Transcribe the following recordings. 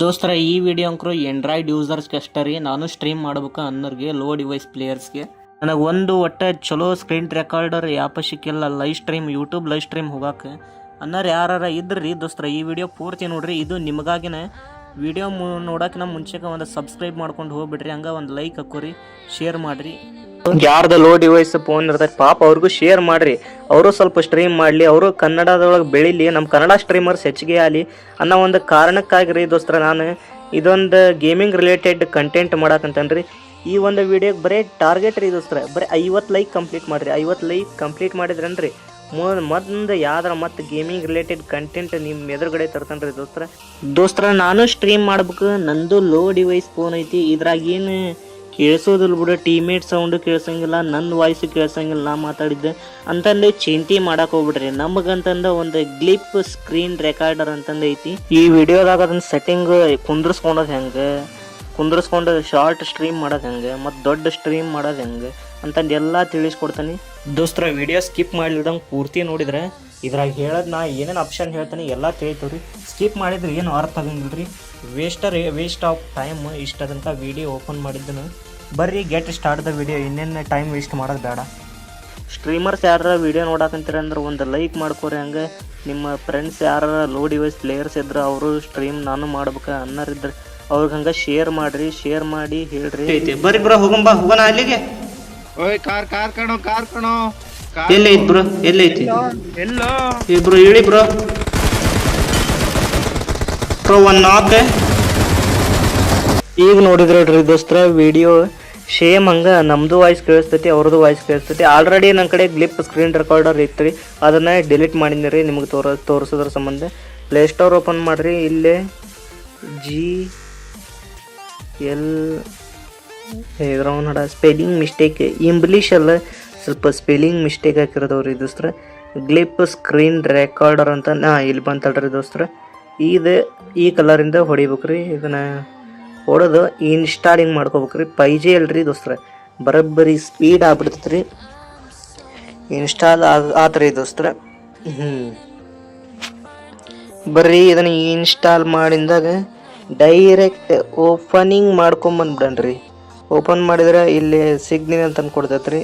ದೋಸ್ತರ, ಈ video ಅಂಕರು Android ಯೂಸರ್ಸ್ಗೆ ಅಷ್ಟೇ ರೀ. ನಾನು ಸ್ಟ್ರೀಮ್ ಮಾಡ್ಬೇಕು ಅನ್ನೋರಿಗೆ ಲೋ ಡಿವೈಸ್ ಪ್ಲೇಯರ್ಸ್ಗೆ ನನಗೆ ಒಂದು ಒಟ್ಟೆ ಚಲೋ ಸ್ಕ್ರೀನ್ ರೆಕಾರ್ಡರ್ ಯಾಪ ಸಿಕ್ಕಿಲ್ಲ live stream YouTube live stream ಹೋಗಕ್ಕೆ ಅನ್ನೋರು ಯಾರ ಇದ್ರಿ ದೋಸ್ತರ, ಈ ವಿಡಿಯೋ ಪೂರ್ತಿ ನೋಡ್ರಿ. ಇದು ನಿಮಗಾಗಿನೇ ವಿಡಿಯೋ ನೋಡೋಕೆ ನಮ್ಮ ಮುಂಚೆಗೆ ಒಂದು ಸಬ್ಸ್ಕ್ರೈಬ್ ಮಾಡ್ಕೊಂಡು ಹೋಗ್ಬಿಡ್ರಿ. ಹಂಗೆ ಒಂದು ಲೈಕ್ ಹಾಕೋರಿ ಶೇರ್ ಮಾಡಿರಿ. ಯಾರ್ದು ಲೋ ಡಿವೈಸ್ ಫೋನ್ ಇರ್ತೈತೆ, ಪಾಪ ಅವ್ರಿಗೂ ಶೇರ್ ಮಾಡ್ರಿ. ಅವರು ಸ್ವಲ್ಪ ಸ್ಟ್ರೀಮ್ ಮಾಡಲಿ, ಅವರು ಕನ್ನಡದೊಳಗೆ ಬೆಳೀಲಿ ನಮ್ಮ ಕನ್ನಡ ಸ್ಟ್ರೀಮರ್ಸ್ ಹೆಚ್ಚಿಗೆ ಆಗಲಿ ಅನ್ನೋ ಒಂದು ಕಾರಣಕ್ಕಾಗಿ ರೀ ದೋಸ್ತರ ನಾನು ಇದೊಂದು ಗೇಮಿಂಗ್ ರಿಲೇಟೆಡ್ ಕಂಟೆಂಟ್ ಮಾಡಕ್ಕಂತನ್ರಿ ಈ ಒಂದು ವಿಡಿಯೋಗೆ ಬರೀ ಟಾರ್ಗೆಟ್ ರೀ ದೋಸ್ತರ, ಬರೀ ಐವತ್ತು ಲೈಕ್ ಕಂಪ್ಲೀಟ್ ಮಾಡಿರಿ. ಐವತ್ತು ಲೈಕ್ ಕಂಪ್ಲೀಟ್ ಮಾಡಿದ್ರನ್ರಿ? ಮುಂದೆ ಯಾವ್ದಾರ ಮತ್ತೆ ಗೇಮಿಂಗ್ ರಿಲೇಟೆಡ್ ಕಂಟೆಂಟ್ ನಿಮ್ಮ ಎದುರುಗಡೆ ತರ್ತನ್ರಿ ದೋಸ್ತರ. ದೋಸ್ತರ, ನಾನು ಸ್ಟ್ರೀಮ್ ಮಾಡ್ಬೇಕು, ನಂದು ಲೋ ಡಿವೈಸ್ ಫೋನ್ ಐತಿ, ಇದ್ರಾಗ ಏನು ಕೇಳಿಸೋದಿಲ್ಲ ಬಿಡು ಟೀಮೇಟ್ ಸೌಂಡ್ ಕೇಳಿಸಂಗಿಲ್ಲ ನನ್ನ ವಾಯ್ಸ್ ಕೇಳಿಸಂಗಿಲ್ಲ, ನಾ ಮಾತಾಡಿದ್ದೆ ಅಂತಂದು ಚಿಂತೆ ಮಾಡಕ್ ಹೋಗ್ಬಿಡ್ರಿ. ನಮಗಂತಂದ ಒಂದು ಗ್ಲಿಪ್ ಸ್ಕ್ರೀನ್ ರೆಕಾರ್ಡರ್ ಅಂತಂದು ಐತಿ. ಈ ವಿಡಿಯೋದಾಗ ಅದನ್ನ ಸೆಟ್ಟಿಂಗ್ ಕುಂದ್ರಸ್ಕೊಂಡದ್ ಹೆಂಗೆ? ಕುಂದ್ರಸ್ಕೊಂಡು ಶಾರ್ಟ್ ಸ್ಟ್ರೀಮ್ ಮಾಡೋದು ಹೆಂಗೆ? ಮತ್ತು ದೊಡ್ಡ ಸ್ಟ್ರೀಮ್ ಮಾಡೋದು ಹೆಂಗೆ? ಅಂತಂದು ಎಲ್ಲ ತಿಳಿಸ್ಕೊಡ್ತೀನಿ. ದೋಸ್ತರ ವಿಡಿಯೋ ಸ್ಕಿಪ್ ಮಾಡಿಲ್ದಂಗೆ ಪೂರ್ತಿ ನೋಡಿದರೆ ಇದ್ರಾಗ ಹೇಳೋದು ನಾ ಏನೇನು ಆಪ್ಷನ್ ಹೇಳ್ತಾನೆ ಎಲ್ಲ ತಿಳಿತೀವಿ ರೀ ಸ್ಕಿಪ್ ಮಾಡಿದ್ರೆ ಏನು ಅರ್ಥ ಆಗಂಗಿಲ್ಲ ರೀ ವೇಸ್ಟರ್ ವೇಸ್ಟ್ ಆಫ್ ಟೈಮ್ ಇಷ್ಟ ತನಕ ವಿಡಿಯೋ ಓಪನ್ ಮಾಡಿದ್ದನು ಬರ್ರಿ ಗೆಟ್ ಸ್ಟಾರ್ಟ್ ದ ವಿಡಿಯೋ ಇನ್ನೇನು ಟೈಮ್ ವೇಸ್ಟ್ ಮಾಡೋದು ಬೇಡ. ಸ್ಟ್ರೀಮರ್ಸ್ ಯಾರ ವಿಡಿಯೋ ನೋಡಕಂತೀರ ಅಂದ್ರೆ ಒಂದು ಲೈಕ್ ಮಾಡ್ಕೋರಿ ಹಂಗೆ. ನಿಮ್ಮ ಫ್ರೆಂಡ್ಸ್ ಯಾರ ಲೋ ಡಿವೈಸ್ ಪ್ಲೇಯರ್ಸ್ ಇದ್ರೆ ಅವರು ಸ್ಟ್ರೀಮ್ ನಾನು ಮಾಡ್ಬೇಕು ಅನ್ನೋರಿದ್ರೆ ಅವ್ರಿಗೆ ಹಂಗೆ ಶೇರ್ ಮಾಡ್ರಿ ಶೇರ್ ಮಾಡಿ ಹೇಳ್ರಿ. ಬರ್ರಿ ಬ್ರೋ ಹೋಗಂಬ ಹೋಗೋಣ ಅಲ್ಲಿಗೆ. ಓಯ್ ಕಾರ್ ಕಾರ್ ಕಣೋ ಕಾರ್ ಕಣೋ. ಕಾರ್ ಎಲ್ಲೈತಿ ಬ್ರೋ? ಎಲ್ಲೈತಿ ಎಲ್ಲೋ ಇಬ್ರು ಇಳಿ ಬ್ರೋ. ಬ್ರೋ ಒನ್ ನಾಕ್ ಈಗ ನೋಡಿದ್ರಿ ದೋಸ್ತ್ರ ವಿಡಿಯೋ ಸೇಮ್ ಹಂಗ ನಮ್ದು ವಾಯ್ಸ್ ಕೇಳಿಸ್ತೈತಿ ಅವ್ರದ್ದು ವಾಯ್ಸ್ ಕೇಳಿಸ್ತೈತಿ. ಆಲ್ರೆಡಿ ನನ್ನ ಕಡೆ ಗ್ಲಿಪ್ ಸ್ಕ್ರೀನ್ ರೆಕಾರ್ಡರ್ ಇತ್ತು ರೀ ಅದನ್ನು ಡಿಲೀಟ್ ಮಾಡಿದ್ನಿ ರೀ ನಿಮಗೆ ತೋರ ತೋರಿಸೋದ್ರ ಸಂಬಂಧ. ಪ್ಲೇಸ್ಟೋರ್ ಓಪನ್ ಮಾಡಿರಿ ಇಲ್ಲೇ ಜಿ ಎಲ್ ಇದ್ರವ್ ನೋಡ ಸ್ಪೆಲ್ಲಿಂಗ್ ಮಿಸ್ಟೇಕ್ ಇಂಗ್ಲೀಷಲ್ಲ ಸ್ವಲ್ಪ ಸ್ಪೆಲ್ಲಿಂಗ್ ಮಿಸ್ಟೇಕ್ ಹಾಕಿರೋದವ್ರಿ ದೋಸ್ತ್ರ. ಗ್ಲಿಪ್ ಸ್ಕ್ರೀನ್ ರೆಕಾರ್ಡರ್ ಅಂತ ನಾ ಇಲ್ಲಿ ಬಂತಲ್ರಿ ದೋಸ್ತ್ರ. ಇದು ಈ ಕಲರಿಂದ ಹೊಡಿಬೇಕ್ರಿ, ಇದನ್ನ ಹೊಡೆದು ಇನ್ಸ್ಟಾಲಿಂಗ್ ಮಾಡ್ಕೋಬೇಕ್ರಿ. ಪೈ ಜಿ ಅಲ್ರಿ ದೋಸ್ತ್ರ. ಬರೋಬ್ಬರಿ ಸ್ಪೀಡ್ ಆಗ್ಬಿಡ್ತೈತೆ ರೀ ಇನ್ಸ್ಟಾಲ್ ಆತ್ರಿ ದೋಸ್ತ್ರ. ಹ್ಞೂ ಬರ್ರಿ ಇದನ್ನ ಇನ್ಸ್ಟಾಲ್ ಮಾಡಿದಾಗ ಡೈರೆಕ್ಟ್ ಓಪನಿಂಗ್ ಮಾಡ್ಕೊಂಬಂದ್ಬಿಡನ್ರಿ. ಓಪನ್ ಮಾಡಿದರೆ ಇಲ್ಲಿ ಸಿಗ್ನಿನ್ ಅಂತ ಕೊಡ್ತೈತ್ರಿ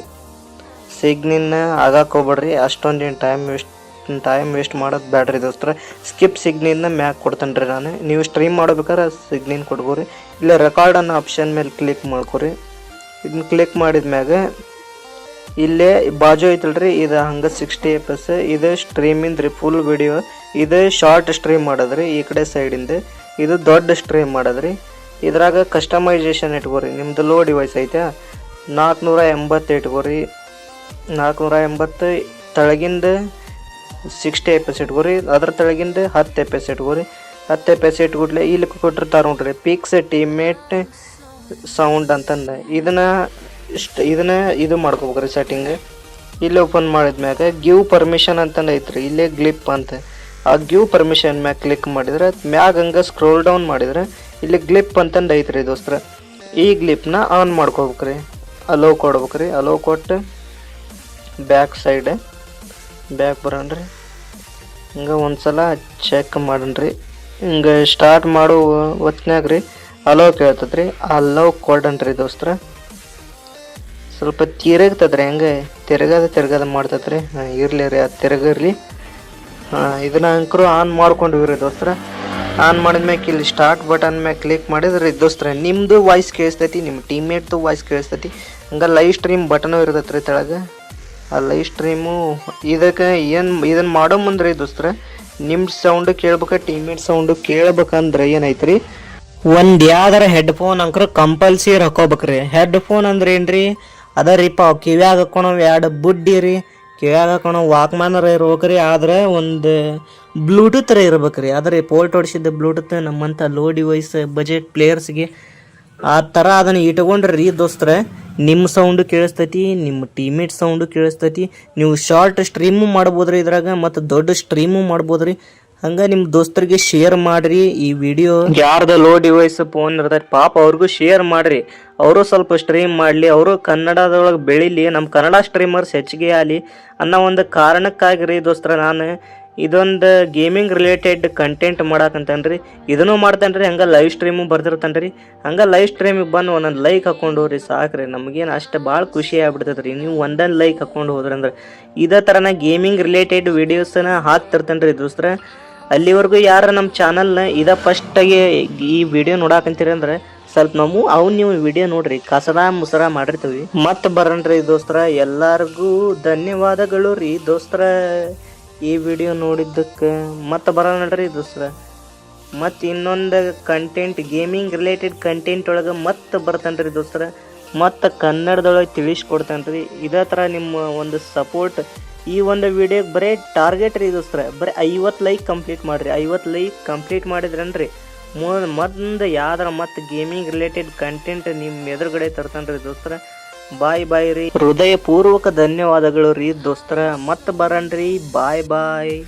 ಸಿಗ್ನಿನ್ನ ಆಗಕ್ಕೆ ಹೋಗ್ಬೇಡ್ರಿ. ಅಷ್ಟೊಂದೇನು ಟೈಮ್ ವೇಸ್ಟ್ ಟೈಮ್ ವೇಸ್ಟ್ ಮಾಡೋದು ಬ್ಯಾಡ್ರಿ ದೋಸ್ತರ. ಸ್ಕಿಪ್ ಸಿಗ್ನಿನ್ನ ಮ್ಯಾಕ್ ಕೊಡ್ತೇನೆ ರೀ ನಾನು. ನೀವು ಸ್ಟ್ರೀಮ್ ಮಾಡ್ಬೇಕಾದ್ರೆ ಸಿಗ್ನಿನ್ ಕೊಡ್ಬೋರಿ. ಇಲ್ಲ ರೆಕಾರ್ಡ್ ಅನ್ನೋ ಆಪ್ಷನ್ ಮೇಲೆ ಕ್ಲಿಕ್ ಮಾಡ್ಕೊರಿ. ಇದನ್ನ ಕ್ಲಿಕ್ ಮಾಡಿದ ಮ್ಯಾಗ ಇಲ್ಲೇ ಬಾಜು ಐತಲ್ರಿ, ಇದು ಹಂಗೆ ಸಿಕ್ಸ್ಟಿ ಎಫ್ ಎಸ್ ಇದು ಸ್ಟ್ರೀಮಿಂದ ರೀ ಫುಲ್ ವಿಡಿಯೋ ಇದು ಶಾರ್ಟ್ ಸ್ಟ್ರೀಮ್ ಮಾಡೋದ್ರಿ, ಈ ಕಡೆ ಸೈಡಿಂದ ಇದು. ದೊಡ್ಡ ಸ್ಟ್ರೀಮ್ ಮಾಡೋದ್ರಿ. ಇದ್ರಾಗ ಕಸ್ಟಮೈಸೇಷನ್ ಇಟ್ಕೋರಿ. ನಿಮ್ದು ಲೋ ಡಿವೈಸ್ ಐತೆ. ನಾಲ್ಕುನೂರ ಎಂಬತ್ತು ಇಟ್ಕೋರಿ ನಾಲ್ಕುನೂರ ಎಂಬತ್ತು ತೆಳಗಿಂದ ಸಿಕ್ಸ್ಟಿ ಎ ಎಸ್ ಇಟ್ಕೋರಿ. ಅದ್ರ ತೆಳಗಿಂದ ಹತ್ತು ಎ ಎಸ್ ಇಟ್ಕೋರಿ. ಹತ್ತು ಎ ಎಸ್ ಇಟ್ಕೊಟ್ಲೆ ಇಲ್ಲಿ ಕೊಟ್ಟಿರ್ತಾರೆ ನೋಡ್ರಿ ಪಿಕ್ಸ್ ಟೀಮೇಟ್ ಸೌಂಡ್ ಅಂತಂದ. ಇದನ್ನ ಇಷ್ಟ ಇದನ್ನ ಇದು ಮಾಡ್ಕೋಬೇಕ್ರಿ ಸೆಟ್ಟಿಂಗ್ ಇಲ್ಲಿ ಓಪನ್ ಮಾಡಿದ ಮ್ಯಾಗ ಗಿವ್ ಪರ್ಮಿಷನ್ ಅಂತಂದು ಐತ್ರಿ. ಇಲ್ಲೇ ಗ್ಲಿಪ್ ಅಂತ. ಆ ಗಿವ್ ಪರ್ಮಿಷನ್ ಮ್ಯಾಗ ಕ್ಲಿಕ್ ಮಾಡಿದ್ರೆ ಮ್ಯಾಗ ಹಂಗೆ ಸ್ಕ್ರೋಲ್ ಡೌನ್ ಮಾಡಿದ್ರೆ ಇಲ್ಲಿ ಗ್ಲಿಪ್ ಅಂತಂದು ಐತ್ರಿ ದೋಸ್ತ್ರ. ಈ ಗ್ಲಿಪ್ನ ಆನ್ ಮಾಡ್ಕೋಬೇಕ್ರಿ. ಅಲೋ ಕೊಡ್ಬೇಕ್ರಿ. ಅಲೋ ಕೊಟ್ಟು ಬ್ಯಾಕ್ ಸೈಡ್ ಬ್ಯಾಕ್ ಬರೋಣ್ರಿ. ಹಿಂಗೆ ಒಂದ್ಸಲ ಚೆಕ್ ಮಾಡಣ್ರಿ. ಹಿಂಗೆ ಸ್ಟಾರ್ಟ್ ಮಾಡೋ ಹೊತ್ನ್ಯಾಗ ರೀ ಅಲೋ ಕೇಳ್ತದ್ರಿ. ಅಲೋ ಕೊಡಣ್ರಿ ದೋಸ್ತ್ರ. ಸ್ವಲ್ಪ ತಿರುಗ್ತದ್ರಿ ಹೆಂಗೆ. ತಿರ್ಗದ ತಿರ್ಗದ ಮಾಡ್ತದ್ರಿ. ಹಾಂ, ಇರಲಿ ರೀ, ಅದು ತಿರ್ಗಿರಲಿ. ಹಾಂ, ಇದನ್ನ ಅಂಕರು ಆನ್ ಮಾಡ್ಕೊಂಡಿವಿ ರೀ ದೋಸ್ತ್ರ. ಆನ್ ಮಾಡಿದ್ಮ್ಯಾಗ ಇಲ್ಲಿ ಸ್ಟಾರ್ಟ್ ಬಟನ್ ಮೇಲೆ ಕ್ಲಿಕ್ ಮಾಡಿದ್ರೆ ದೋಸ್ತ್ರ ನಿಮ್ಮದು ವಾಯ್ಸ್ ಕೇಳಿಸ್ತೈತಿ ನಿಮ್ಮ ಟೀಮ್ಮೇಟ್ದು ವಾಯ್ಸ್ ಕೇಳಿಸ್ತೈತಿ. ಹಂಗೆ ಲೈವ್ ಸ್ಟ್ರೀಮ್ ಬಟನು ಇರ್ತೈತೆ ರೀ ತೆಳಗೆ. ಆ ಲೈವ್ ಸ್ಟ್ರೀಮು ಇದಕ್ಕೆ ಏನು ಇದನ್ನು ಮಾಡೋ ಮುಂದ್ರಿ ರೀ ದೋಸ್ತ್ರ ನಿಮ್ಮ ಸೌಂಡು ಕೇಳ್ಬೇಕು ಟೀಮ್ಮೇಟ್ ಸೌಂಡು ಕೇಳ್ಬೇಕಂದ್ರೆ ಏನೈತ್ರಿ? ಒಂದು ಯಾವ್ದಾರ ಹೆಡ್ಫೋನ್ ಅಂಕರು ಕಂಪಲ್ಸರಿ ಹಾಕೋಬೇಕ್ರಿ. ಹೆಡ್ಫೋನ್ ಅಂದ್ರೆ ಏನ್ರಿ? ಅದ ಅವ್ ಕಿವ್ಯಾಗ ಹಾಕೋಣ ಎರಡು ಬುಡ್ಡಿ ರೀ, ಕಿವ್ಯಾಗ ಹಾಕೋಣ ವಾಕ್ಮ್ಯಾನರ ಇರ್ಬೇಕ್ರಿ. ಆದ್ರೆ ಒಂದು ಬ್ಲೂಟೂತ್ ರೀ. ಆದರೆ ಅದ್ರ ಪೋರ್ಟ್ ಹೊಡಿಸಿದ್ದ ಬ್ಲೂಟೂತ್ ನಮ್ಮಂಥ ಲೋ ಡಿವೈಸ್ ಬಜೆಟ್ ಪ್ಲೇಯರ್ಸ್ಗೆ ಆ ಥರ ಅದನ್ನು ರೀ ದೋಸ್ತರ. ನಿಮ್ಮ ಸೌಂಡು ಕೇಳಿಸ್ತೈತಿ ನಿಮ್ಮ ಟೀಮೇಟ್ ಸೌಂಡು ಕೇಳಿಸ್ತೈತಿ. ನೀವು ಶಾರ್ಟ್ ಸ್ಟ್ರೀಮು ಮಾಡ್ಬೋದ್ರಿ ಇದ್ರಾಗ, ಮತ್ತು ದೊಡ್ಡ ಸ್ಟ್ರೀಮು ಮಾಡ್ಬೋದ್ರಿ. ಹಂಗ ನಿಮ್ಮ ದೋಸ್ತರಿಗೆ ಶೇರ್ ಮಾಡ್ರಿ ಈ ವಿಡಿಯೋ ಯಾರ್ದ ಲೋ ಡಿವೈಸ್ ಫೋನ್ ಇರ್ತೈತಿ, ಪಾಪ ಅವ್ರಿಗೂ ಶೇರ್ ಮಾಡ್ರಿ. ಅವರು ಸ್ವಲ್ಪ ಸ್ಟ್ರೀಮ್ ಮಾಡಲಿ, ಅವರು ಕನ್ನಡದೊಳಗೆ ಬೆಳಿಲಿ ನಮ್ಮ ಕನ್ನಡ ಸ್ಟ್ರೀಮರ್ಸ್ ಹೆಚ್ಚಿಗೆ ಆಗಲಿ ಅನ್ನೋ ಒಂದು ಕಾರಣಕ್ಕಾಗಿ ರೀ ದೋಸ್ತರ ನಾನು ಇದೊಂದು ಗೇಮಿಂಗ್ ರಿಲೇಟೆಡ್ ಕಂಟೆಂಟ್ ಮಾಡಾಕಂತಾನ್ರಿ. ಇದನ್ನು ಮಾಡ್ತಾನೆ ರೀ ಹಂಗೆ ಲೈವ್ ಸ್ಟ್ರೀಮು ಬರ್ದಿರ್ತಾನೆ ರೀ ಹಂಗೆ ಲೈವ್ ಸ್ಟ್ರೀಮಿಗೆ ಬಂದು ಒಂದೊಂದು ಲೈಕ್ ಹಾಕೊಂಡು ಹೋಗ್ರಿ ಸಾಕ್ರಿ. ನಮಗೇನು ಅಷ್ಟು ಭಾಳ ಖುಷಿ ಆಗ್ಬಿಡ್ತೈತೆ ರೀ ನೀವು ಒಂದೊಂದು ಲೈಕ್ ಹಾಕೊಂಡು ಹೋದ್ರಂದ್ರೆ ಇದೇ ಥರನ ಗೇಮಿಂಗ್ ರಿಲೇಟೆಡ್ ವೀಡಿಯೋಸನ್ನ ಹಾಕ್ತಿರ್ತಾನೆ ರೀ ದೋಸ್ತ್ರ. ಅಲ್ಲಿವರೆಗೂ ಯಾರು ನಮ್ಮ ಚಾನಲ್ನ ಇದ ಫಸ್ಟಾಗಿ ಈ ವಿಡಿಯೋ ನೋಡಾಕಂತೀರಿ ಅಂದ್ರೆ ಸ್ವಲ್ಪ ನಮ್ಮ ಅವು ನೀವು ವಿಡಿಯೋ ನೋಡ್ರಿ ಕಸರ ಮುಸರ ಮಾಡಿರ್ತೀವಿ. ಮತ್ತೆ ಬರೋಣ್ರಿ ದೋಸ್ತರ, ಎಲ್ಲರಿಗೂ ಧನ್ಯವಾದಗಳು ರೀ ದೋಸ್ತರ. ಈ ವಿಡಿಯೋ ನೋಡಿದ್ದಕ್ಕೆ ಮತ್ತೆ ಬರೋಣ್ರಿ ದೋಸ್ತರ. ಮತ್ತು ಇನ್ನೊಂದು ಕಂಟೆಂಟ್ ಗೇಮಿಂಗ್ ರಿಲೇಟೆಡ್ ಕಂಟೆಂಟ್ ಒಳಗೆ ಮತ್ತೆ ಬರ್ತಾನೆ ರೀ ದೋಸ್ತರ. ಮತ್ತು ಕನ್ನಡದೊಳಗೆ ತಿಳಿಸ್ಕೊಡ್ತಾನೆ ರೀ ಇದೇ ಥರ ನಿಮ್ಮ ಒಂದು ಸಪೋರ್ಟ್ ಈ ಒಂದು ವಿಡಿಯೋಗೆ ಬರೀ ಟಾರ್ಗೆಟ್ ರೀ ದೋಸ್ತರ. ಬರೀ ಐವತ್ತು ಲೈಕ್ ಕಂಪ್ಲೀಟ್ ಮಾಡಿರಿ. ಐವತ್ತು ಲೈಕ್ ಕಂಪ್ಲೀಟ್ ಮಾಡಿದ್ರನ್ರಿ? ಮುಂದೆ ಯಾವ್ದಾರ ಮತ್ತು ಗೇಮಿಂಗ್ ರಿಲೇಟೆಡ್ ಕಂಟೆಂಟ್ ನಿಮ್ಮ ಎದುರುಗಡೆ ತರ್ತಾನೆ ರೀ ದೋಸ್ತರ. ಬಾಯ್ ಬಾಯ್ ರೀ. ಹೃದಯಪೂರ್ವಕ ಧನ್ಯವಾದಗಳು ರೀ ದೋಸ್ತರ. ಮತ್ತೆ ಬರಣ್ರಿ ಬಾಯ್ ಬಾಯ್.